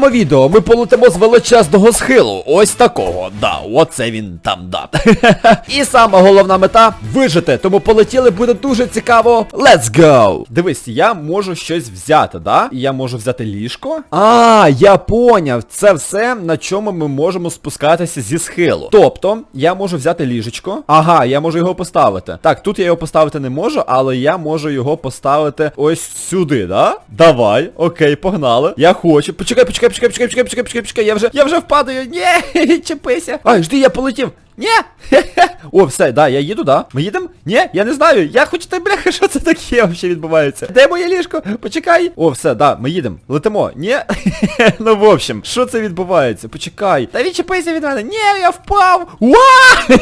почнемо відео, ми полетимо з величезного схилу. Ось такого. Да, оце він там да. І сама головна мета вижити. Тому полетіли, буде дуже цікаво. Let's go! Дивись, я можу щось взяти, да? Я можу взяти ліжко. А, я поняв. Це все, на чому ми можемо спускатися зі схилу. Тобто, я можу взяти ліжечко. Ага, я можу його поставити. Так, тут я його поставити не можу, але я можу його поставити ось сюди, да? Давай, окей, погнали. Я хочу. Почекай, почекай чекай, чекай, чекай, чекай, чекай, чекай, чекай, я вже я вже впадаю. Ні, чепися. Ай, жди, я полетів. Ні. О, все, да, я їду, да. Ми їдемо? Ні, я не знаю. Я хоч ти, бляха, що це таке вообще відбувається? Де моє ліжко? Почекай. О, все, да, ми їдемо. Летимо. Ні. ну в общем, що це відбувається? Почекай. Та відчепися від мене. Ні, я впав. Уа!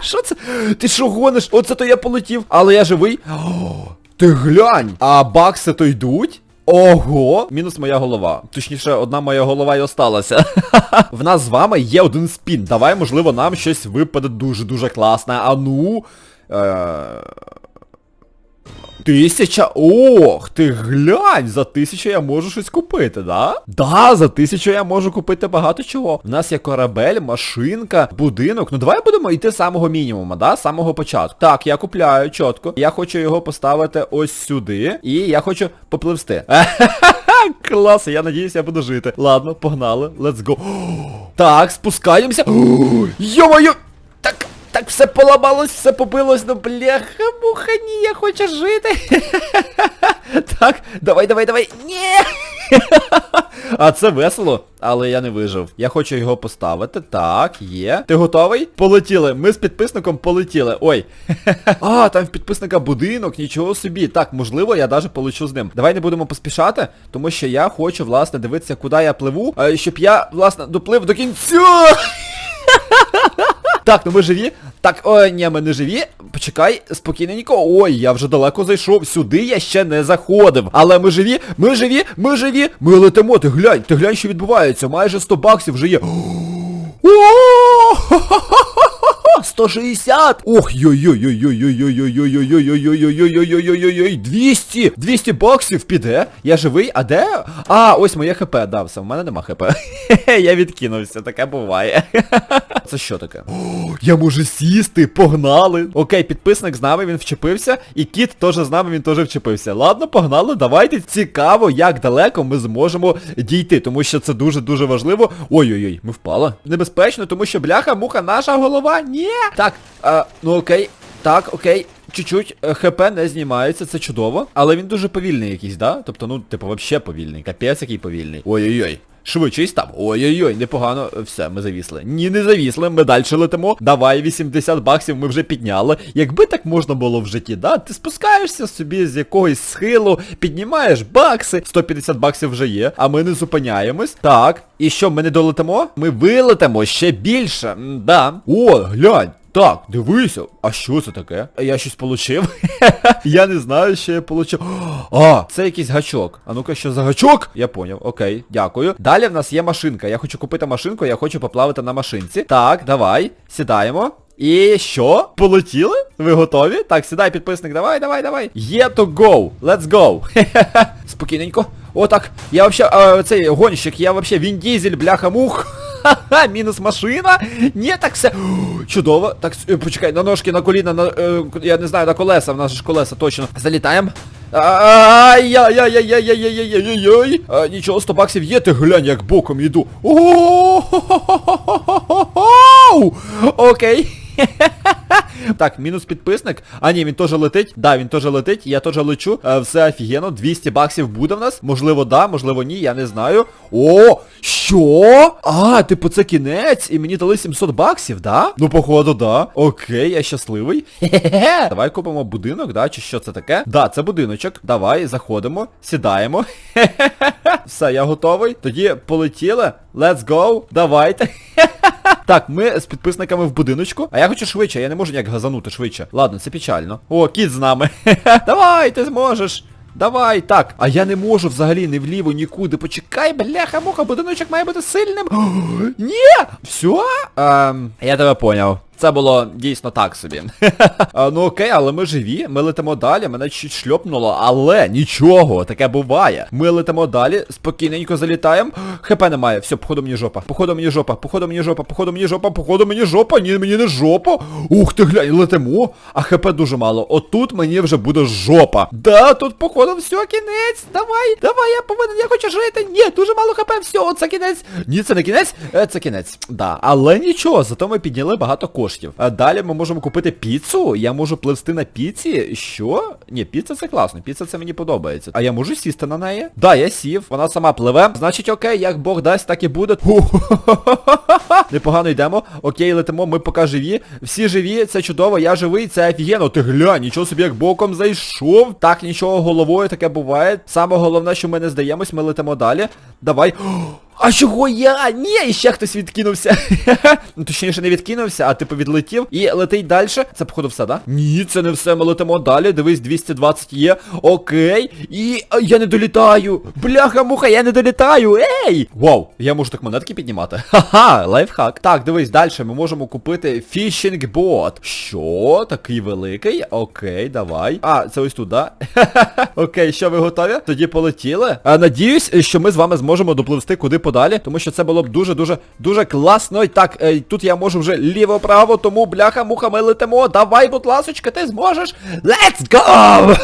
Що це? Ти що гониш? Оце то я полетів. Але я живий. О, ти глянь. А бакси то йдуть? Ого! Мінус моя голова. Точніше, одна моя голова і осталася. В нас з вами є один спін. Давай, можливо, нам щось випаде дуже-дуже класне. А ну. Е... Тисяча. Ох, ти глянь, за тисячу я можу щось купити, да? Да, за тисячу я можу купити багато чого. У нас є корабель, машинка, будинок. Ну давай будемо йти з самого мінімума, да? З самого початку. Так, я купляю чітко. Я хочу його поставити ось сюди. І я хочу попливсти. Клас, я надіюсь, я буду жити. Ладно, погнали. Let's go. Так, спускаємося. Йо-моє! так все поламалось, все побилось, ну бляха, муха, ні, я хочу жити. Так, давай, давай, давай. Ні! А це весело, але я не вижив. Я хочу його поставити. Так, є. Ти готовий? Полетіли. Ми з підписником полетіли. Ой. А, там в підписника будинок, нічого собі. Так, можливо, я навіть полечу з ним. Давай не будемо поспішати, тому що я хочу, власне, дивитися, куди я пливу, е, щоб я, власне, доплив до кінця. Так, ну ми живі. Так, о, ні, ми не живі. Почекай, спокійненько. Ой, я вже далеко зайшов. Сюди я ще не заходив. Але ми живі, ми живі, ми живі. Ми летимо, ти глянь, ти глянь, що відбувається. Майже 100 баксів вже є. О! 160! Ох-ой-ой-ой-ой-ой-ой-ой-ой-ой-ой-ой-ой-ой-ой-ой-ой-ой-ой-ой. 200! 200 боксів, піде. Я живий, а де? А, ось моє хп, да, все, в мене нема хп. Хе-хе, я відкинувся, таке буває. Це що таке? Я можу сісти, погнали! Окей, підписник з нами, він вчепився. І кіт теж з нами, він теж вчепився. Ладно, погнали, давайте цікаво, як далеко ми зможемо дійти. Тому що це дуже-дуже важливо. Ой-ой-ой, ми впали. Небезпечно, тому що, бляха, муха наша голова. Ні! Так, а, ну окей. Так, окей. Чуть-чуть е, ХП не знімається, це чудово. Але він дуже повільний якийсь, да? Тобто, ну, типу, взагалі повільний. Капець який повільний. Ой-ой-ой. Швидший став. Ой-ой-ой, непогано. Все, ми завісли. Ні, не завісли, ми далі летимо. Давай, 80 баксів ми вже підняли. Якби так можна було в житті, да? Ти спускаєшся собі з якогось схилу, піднімаєш бакси. 150 баксів вже є, а ми не зупиняємось. Так. І що, ми не долетимо? Ми вилетимо ще більше. М да. О, глянь. Так, дивися, а що це таке? Я щось получив? я не знаю, що я получив. А, це якийсь гачок. А ну-ка, що за гачок? Я поняв. Окей, дякую. Далі в нас є машинка. Я хочу купити машинку, я хочу поплавати на машинці. Так, давай, сідаємо. І що? Полетіли? Ви готові? Так, сідай, підписник, давай, давай, давай. Є то go. Let's go. Спокійненько. О, так. Я взагалі... цей гонщик, я вообще Він Дізель, бляха-мух. Ха-ха, мінус машина. Ні, так все. Чудово. Так, е, почекай, на ножки, на коліна, на... Е, я не знаю, на колеса, в нас ж колеса, точно. Залітаємо. Ай-яй-яй-яй-яй-яй-яй-яй-яй-яй. Нічого, 100 баксів є, ти глянь, як боком йду. Окей. Так, мінус підписник. А ні, він теж летить. Да, він теж летить. Я теж лечу. Е, все офігенно. 200 баксів буде в нас. Можливо, да, можливо, ні, я не знаю. О, що? А, типу, це кінець. І мені дали 700 баксів, да? Ну, походу, да. Окей, я щасливий. Хе-хе-хе. Давай купимо будинок, да? Чи що це таке? Да, це будиночок. Давай, заходимо, сідаємо. Хе-хе-хе. Все, я готовий. Тоді полетіли. Let's go. Давайте. Хе-хе. Так, ми з підписниками в будиночку. А я хочу швидше, я не можу ніяк газанути швидше. Ладно, це печально. О, кіт з нами. Давай, ти зможеш. Давай, так. А я не можу взагалі не вліво, нікуди. Почекай, бляха, муха, будиночок має бути сильним. Ні! Все? Ем, я тебе поняв. Це було дійсно так собі. Ну окей, але ми живі, ми летимо далі, мене чуть шльопнуло, але нічого, таке буває. Ми летимо далі, спокійненько залітаємо. ХП немає, все, походу мені жопа. Походу мені жопа, походу мені жопа, походу мені жопа, походу мені жопа, ні, мені не жопа. Ух ти, глянь, летимо, а ХП дуже мало. Отут мені вже буде жопа. Да, тут походу все, кінець. Давай, давай, я повинен, я хочу жити. Ні, дуже мало ХП, все, це кінець. Ні, це не кінець, е, це кінець. Да, але нічого, зато ми підняли багато коштів. А далі ми можемо купити піцу. Я можу пливсти на піці. Що? Ні, піца це класно, піца це мені подобається. А я можу сісти на неї? Да, я сів, вона сама пливе. Значить, окей, як Бог дасть, так і буде. Непогано йдемо. Окей, летимо, ми поки живі. Всі живі, це чудово, я живий, це офігенно. Ти глянь, нічого собі як боком зайшов. Так, нічого головою таке буває. Саме головне, що ми не здаємось, ми летимо далі. Давай. А чого я? Ні, і ще хтось відкинувся. ну точніше не відкинувся, а типу відлетів і летить далі. Це походу все, да? Ні, це не все. Ми летимо далі. Дивись, 220 є. Окей. І а, я не долітаю. Бляха-муха, я не долітаю. Ей! Вау, я можу так монетки піднімати. Ха-ха, лайфхак. Так, дивись, далі ми можемо купити фішинг бот. Що? Такий великий? Окей, давай. А, це ось тут, да? Окей, що ви готові? Тоді полетіли. А, надіюсь, що ми з вами зможемо допливсти куди подалі, тому що це було б дуже-дуже дуже класно. І так, е, тут я можу вже ліво-право, тому бляха-муха, ми летимо. Давай, будь ласочка, ти зможеш. Let's go!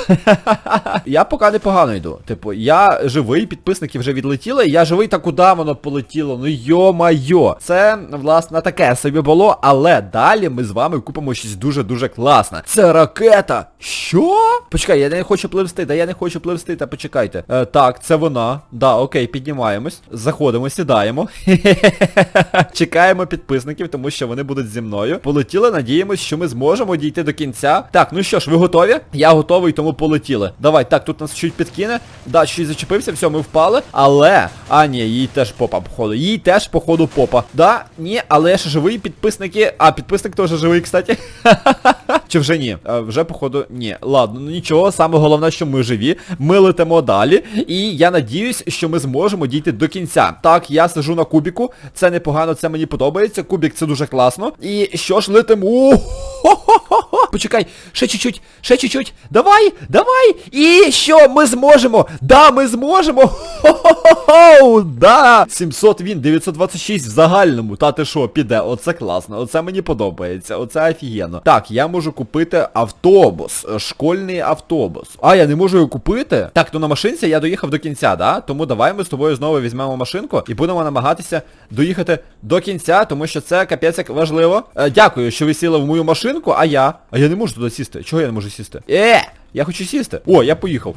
я поки непогано йду. Типу, я живий, підписники вже відлетіли. Я живий, та куди воно полетіло? Ну йо-майо. Це, власне, таке собі було, але далі ми з вами купимо щось дуже-дуже класне. Це ракета. Що? Почекай, я не хочу пливсти, да я не хочу пливсти, та почекайте. Е, так, це вона. Да, окей, піднімаємось. Заходимо, сідаємо. Чекаємо підписників, тому що вони будуть зі мною. Полетіли, надіємось, що ми зможемо дійти до кінця. Так, ну що ж, ви готові? Я готовий, тому полетіли. Давай, так, тут нас чуть підкине. Да, щось зачепився, все, ми впали. Але. А, ні, їй теж попа, походу. Їй теж, походу, попа. Да, ні, але я ще живий, підписники. А, підписник теж живий, кстати. Чи вже ні? А, вже, походу, ні. Ладно, ну нічого, саме головне, що ми живі. Ми летимо далі. І я надіюсь, що ми зможемо дійти до кінця. Так, я сижу на кубіку. Це непогано, це мені подобається. Кубік це дуже класно. І що ж летимо? Почекай, ще чуть-чуть, ще чуть-чуть. Давай, давай. І що, ми зможемо? Да, ми зможемо. Хо-хо-хо-хо, да. 700 він, 926 в загальному. Та ти що, піде? Оце класно. Оце мені подобається. Оце офігенно. Так, я можу купити автобус. Школьний автобус. А, я не можу його купити? Так, ну на машинці я доїхав до кінця, да? Тому давай ми з тобою знову візьмемо машинку і будемо намагатися доїхати до кінця, тому що це капець як важливо. Е, дякую, що ви сіли в мою машинку, а я. А я не можу туди сісти. Чого я не можу сісти? Е! Я хочу сісти. О, я поїхав.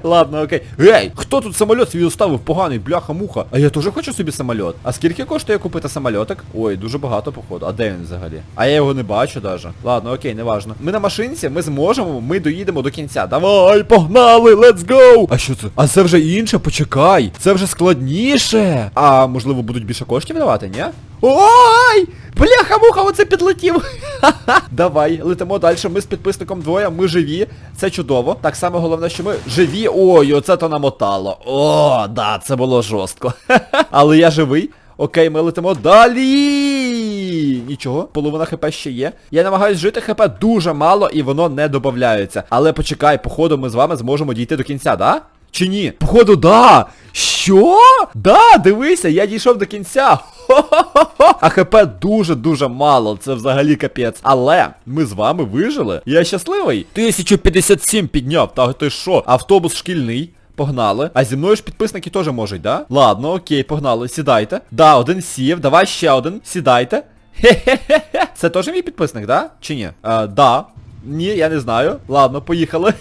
Ладно, окей. Ей, хто тут самоліт свій оставив поганий, бляха-муха. А я теж хочу собі самоліт. А скільки коштує купити самольотик? Ой, дуже багато, походу. А де він взагалі? А я його не бачу даже. Ладно, окей, неважно. Ми на машинці, ми зможемо, ми доїдемо до кінця. Давай, погнали, let's go! А що це? А це вже інше, почекай. Це вже складніше. А можливо будуть більше коштів давати, ні? Ой! Бляха-муха, оце підлетів. Давай, летимо далі. Ми з підписником двоє, ми живі. Це чудово. Так само головне, що ми живі. Ой, оце то намотало. О, да, це було жорстко. Але я живий. Окей, ми летимо далі. Нічого, половина хп ще є. Я намагаюсь жити хп дуже мало і воно не додається. Але почекай, походу ми з вами зможемо дійти до кінця, да? Чи ні? Походу, да! Що? Да, дивися, я дійшов до кінця. Хо-хо-хо-хо. А ХП дуже-дуже мало, це взагалі капець. Але ми з вами вижили. Я щасливий. 1057 підняв, та ти що? Автобус шкільний. Погнали. А зі мною ж підписники теж можуть, да? Ладно, окей, погнали, сідайте. Да, один сів, давай ще один. Сідайте. Хе-хе-хе. Це теж мій підписник, да? Чи ні? А, да. Ні, я не знаю. Ладно, поїхали.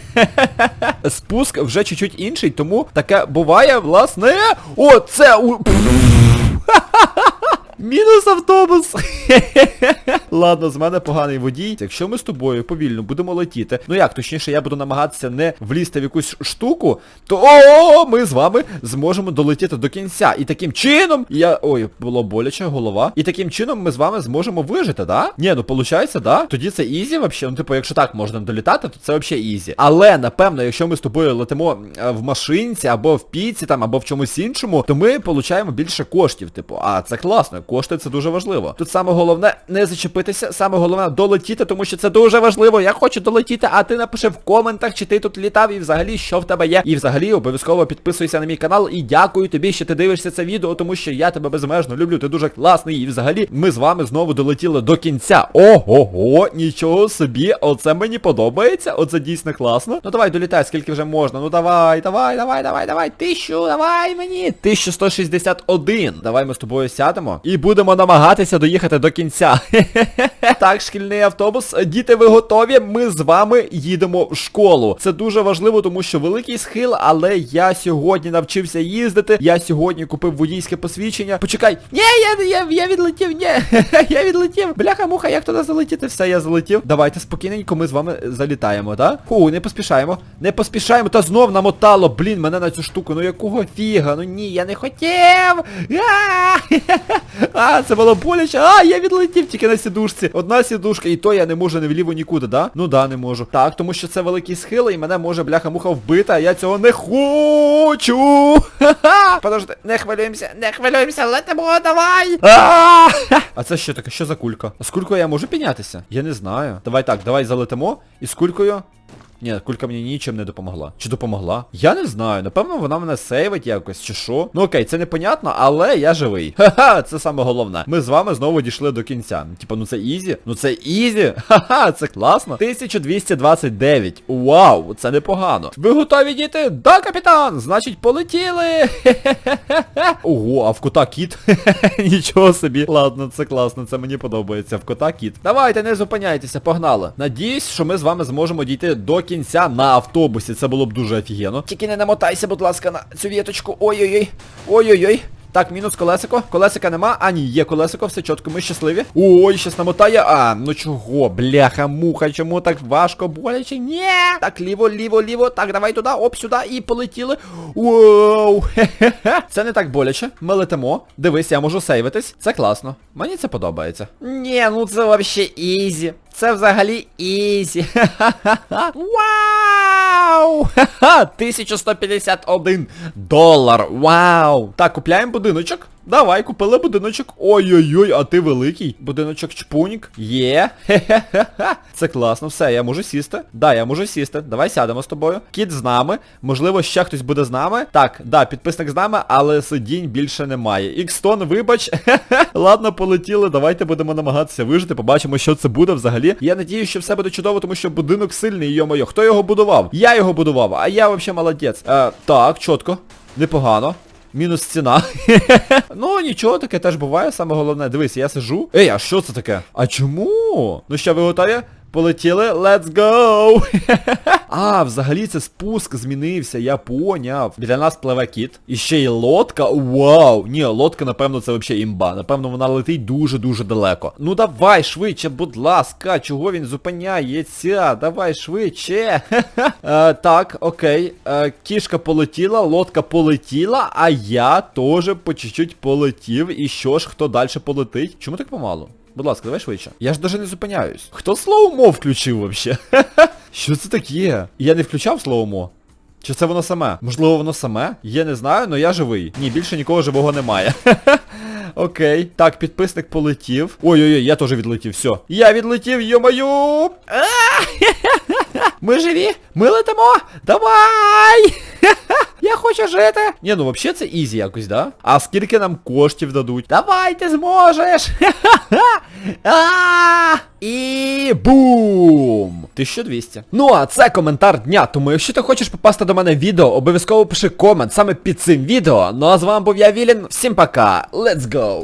Спуск вже чуть-чуть інший, тому таке буває, власне. О, це у. Мінус автобус. Ладно, з мене поганий водій. Якщо ми з тобою повільно будемо летіти, ну як, точніше, я буду намагатися не влізти в якусь штуку, то ми з вами зможемо долетіти до кінця. І таким чином, я... Ой, було боляче, голова. І таким чином ми з вами зможемо вижити, да? Ні, ну виходить, да? Тоді це ізі вообще. Ну, типу, якщо так можна долітати, то це взагалі ізі. Але, напевно, якщо ми з тобою летимо в машинці, або в піці, там, або в чомусь іншому, то ми получаємо більше коштів, типу, а це класно. Кошти це дуже важливо. Тут саме головне не зачепитися, саме головне долетіти, тому що це дуже важливо. Я хочу долетіти, а ти напиши в коментах, чи ти тут літав і взагалі що в тебе є. І взагалі обов'язково підписуйся на мій канал і дякую тобі, що ти дивишся це відео, тому що я тебе безмежно люблю. Ти дуже класний. І взагалі ми з вами знову долетіли до кінця. Ого, нічого собі, оце мені подобається. Оце дійсно класно. Ну давай долітай, скільки вже можна. Ну давай, давай, давай, давай, давай. Тисячу, давай мені. 1161. Давай ми з тобою сядемо і будемо намагатися доїхати до кінця. Так, шкільний автобус. Діти, ви готові? Ми з вами їдемо в школу. Це дуже важливо, тому що великий схил, але я сьогодні навчився їздити. Я сьогодні купив водійське посвідчення. Почекай. Ні, я, я, я відлетів, ні. я відлетів. Бляха-муха, як туди залетіти? Все, я залетів. Давайте спокійненько ми з вами залітаємо, так? Фу, не поспішаємо. Не поспішаємо, та знов намотало, блін, мене на цю штуку. Ну якого фіга? Ну ні, я не хотів. А, це було боляче. А, я відлетів тільки на сідушці. Одна сідушка, і то я не можу не вліво нікуди, да? Ну да, не можу. Так, тому що це великий схил, і мене може бляха-муха вбити, а я цього не хочу. Ха-ха. Подожди, не хвилюємося, не хвилюємося, летимо, давай. А, це що таке? Що за кулька? А з я можу піднятися? Я не знаю. Давай так, давай залетимо. І з кулькою. Ні, кулька мені нічим не допомогла. Чи допомогла? Я не знаю. Напевно, вона мене сейвить якось, чи що. Ну окей, це непонятно, але я живий. Ха-ха, це саме головне. Ми з вами знову дійшли до кінця. Типа, ну це ізі? Ну це ізі. Ха-ха, це класно. 1229. Вау, це непогано. Ви готові діти? Да, капітан! Значить, полетіли. Ого, а в кота кіт. Нічого собі. Ладно, це класно, це мені подобається. В кота кіт. Давайте, не зупиняйтеся, погнали. Надіюсь, що ми з вами зможемо дійти до кінця на автобусі. Це було б дуже офігенно. Тільки не намотайся, будь ласка, на цю віточку. Ой-ой-ой. Ой-ой-ой. Так, мінус колесико. Колесика нема. А, ні, є колесико, все чітко, ми щасливі. Ой, щас намотає. А, ну чого, бляха, муха, чому так важко, боляче? Ні. Так, ліво, ліво, ліво. Так, давай туди, оп, сюди і полетіли. Воу. Хе-хе-хе. Це не так боляче. Ми летимо. Дивись, я можу сейвитись. Це класно. Мені це подобається. Ні, ну це вообще ізі. Це взагалі ізі. Вау! Ха-ха! 1151 долар. Вау! Так, купляємо будиночок. Давай, купили будиночок. Ой-ой-ой, а ти великий. Будиночок чпунік. Є. Хе-хе-хе. Це класно. Все, я можу сісти. Да, я можу сісти. Давай сядемо з тобою. Кіт з нами. Можливо, ще хтось буде з нами. Так, да, підписник з нами, але сидінь більше немає. Ікстон, вибач. Хе-хе. Ладно, полетіли. Давайте будемо намагатися вижити. Побачимо, що це буде взагалі. Я надію, що все буде чудово, тому що будинок сильний, йо-моє. Хто його будував? Я його будував, а я взагалі молодець. Е, так, чітко. Непогано. Мінус ціна. ну нічого, таке теж буває, саме головне. Дивись, я сижу. Ей, а що це таке? А чому? Ну що, ви готові? Полетіли, let's go! а, взагалі це спуск змінився, я поняв. Біля нас пливе кіт. І ще й лодка. Вау! Ні, лодка, напевно, це взагалі імба. Напевно, вона летить дуже-дуже далеко. Ну давай швидше, будь ласка, чого він зупиняється? Давай швидше. е, так, окей. Е, кішка полетіла, лодка полетіла, а я теж по чуть-чуть полетів. І що ж, хто далі полетить? Чому так помалу? Будь ласка, давай швидше. Я ж даже не зупиняюсь. Хто слоумо включив вообще? Що це таке? Я не включав слоумо? Чи це воно саме? Можливо, воно саме? Я не знаю, але я живий. Ні, більше нікого живого немає. Окей. Так, підписник полетів. Ой-ой-ой, я теж відлетів, все. Я відлетів, йо-мою! Ми живі! Ми летимо! Давай! Я хочу жити! Ні, ну взагалі це ізі якось, да? А скільки нам коштів дадуть? Давай, ти зможеш! І бум! 1200. Ну а це коментар дня, тому якщо ти хочеш попасти до мене в відео, обов'язково пиши комент саме під цим відео. Ну а з вами був я Вілін. Всім пока. Let's go!